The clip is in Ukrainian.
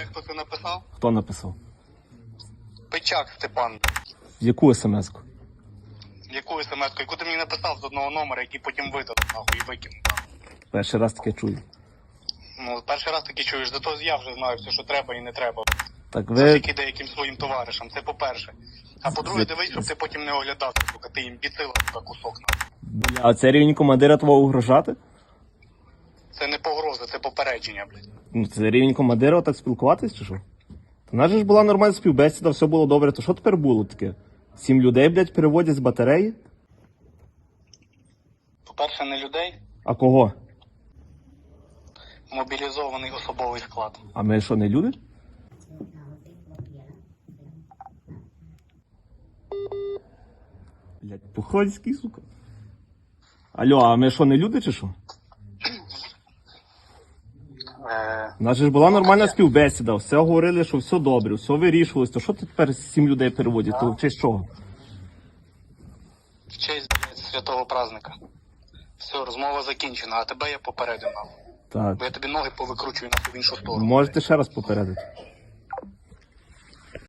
знаю, хто це написав. Хто написав? Печак Степан. Яку смс-ку? Яку смс яку ти мені написав з одного номера, який потім видав нахуй і викинув. Перший раз таке чую. Ну, перший раз таки чуєш, зато я вже знаю все, що треба і не треба. Так Це ви. тільки деяким своїм товаришам, це по-перше. А по-друге, дивись, щоб ти потім не оглядався, сука, ти їм біцила, сука, кусок нахуй. Бля, А це рівень командира твого угрожати? Це не погроза, це попередження, блядь. Ну, це рівень командира так спілкуватись чи що? У нас же ж була нормальна співбесіда, все було добре. То що тепер було таке? Сім людей, блядь, переводять з батареї? По-перше, не людей, А кого? мобілізований особовий склад. А ми що, не люди? Блядь, Пухольський, сука. Алло, а ми що, не люди чи що? У нас же ж була нормальна співбесіда, все говорили, що все добре, все вирішувалось. То що ти тепер сім людей переводять? То в честь чого? в честь, блядь, святого праздника. Все, розмова закінчена, а тебе я попередив нахуй. Так. Бо я тобі ноги повикручую нахуй в іншу сторону. Можете ще раз попередити.